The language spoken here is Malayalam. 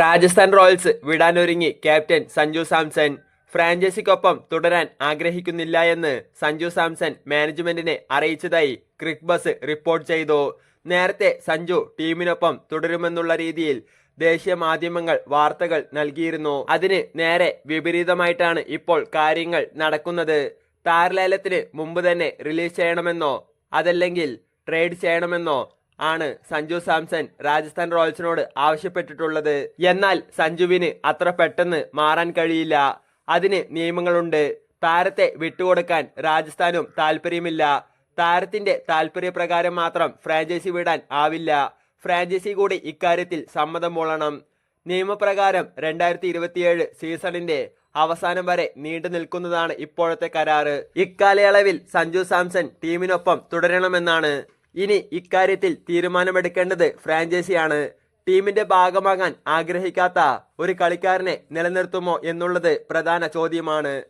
രാജസ്ഥാൻ റോയൽസ് വിടാനൊരുങ്ങി ക്യാപ്റ്റൻ സഞ്ജു സാംസൺ. ഫ്രാഞ്ചൈസിക്കൊപ്പം തുടരാൻ ആഗ്രഹിക്കുന്നില്ല എന്ന് സഞ്ജു സാംസൺ മാനേജ്മെന്റിനെ അറിയിച്ചതായി ക്രിക്ക് ബസ് റിപ്പോർട്ട് ചെയ്തു. നേരത്തെ സഞ്ജു ടീമിനൊപ്പം തുടരുമെന്നുള്ള രീതിയിൽ ദേശീയ മാധ്യമങ്ങൾ വാർത്തകൾ നൽകിയിരുന്നു. അതിന് നേരെ വിപരീതമായിട്ടാണ് ഇപ്പോൾ കാര്യങ്ങൾ നടക്കുന്നത്. താരലേലത്തിന് മുമ്പ് തന്നെ റിലീസ് ചെയ്യണമെന്നോ അതല്ലെങ്കിൽ ട്രേഡ് ചെയ്യണമെന്നോ ആണ് സഞ്ജു സാംസൺ രാജസ്ഥാൻ റോയൽസിനോട് ആവശ്യപ്പെട്ടിട്ടുള്ളത്. എന്നാൽ സഞ്ജുവിന് അത്ര പെട്ടെന്ന് മാറാൻ കഴിയില്ല. അതിന് നിയമങ്ങളുണ്ട്. താരത്തെ വിട്ടുകൊടുക്കാൻ രാജസ്ഥാനും താല്പര്യമില്ല. താരത്തിന്റെ താല്പര്യപ്രകാരം മാത്രം ഫ്രാഞ്ചൈസി വിടാൻ ആവില്ല. ഫ്രാഞ്ചൈസി കൂടി ഇക്കാര്യത്തിൽ സമ്മതം മൂളണം. നിയമപ്രകാരം രണ്ടായിരത്തി ഇരുപത്തിയേഴ് സീസണിന്റെ അവസാനം വരെ നീണ്ടു നിൽക്കുന്നതാണ് ഇപ്പോഴത്തെ കരാറ്. ഇക്കാലയളവിൽ സഞ്ജു സാംസൺ ടീമിനൊപ്പം തുടരണമെന്നാണ്. ഇനി ഇക്കാര്യത്തിൽ തീരുമാനമെടുക്കേണ്ടത് ഫ്രാഞ്ചൈസിയാണ്. ടീമിന്റെ ഭാഗമാകാൻ ആഗ്രഹിക്കാത്ത ഒരു കളിക്കാരനെ നിലനിർത്തുമോ എന്നുള്ളത് പ്രധാന ചോദ്യമാണ്.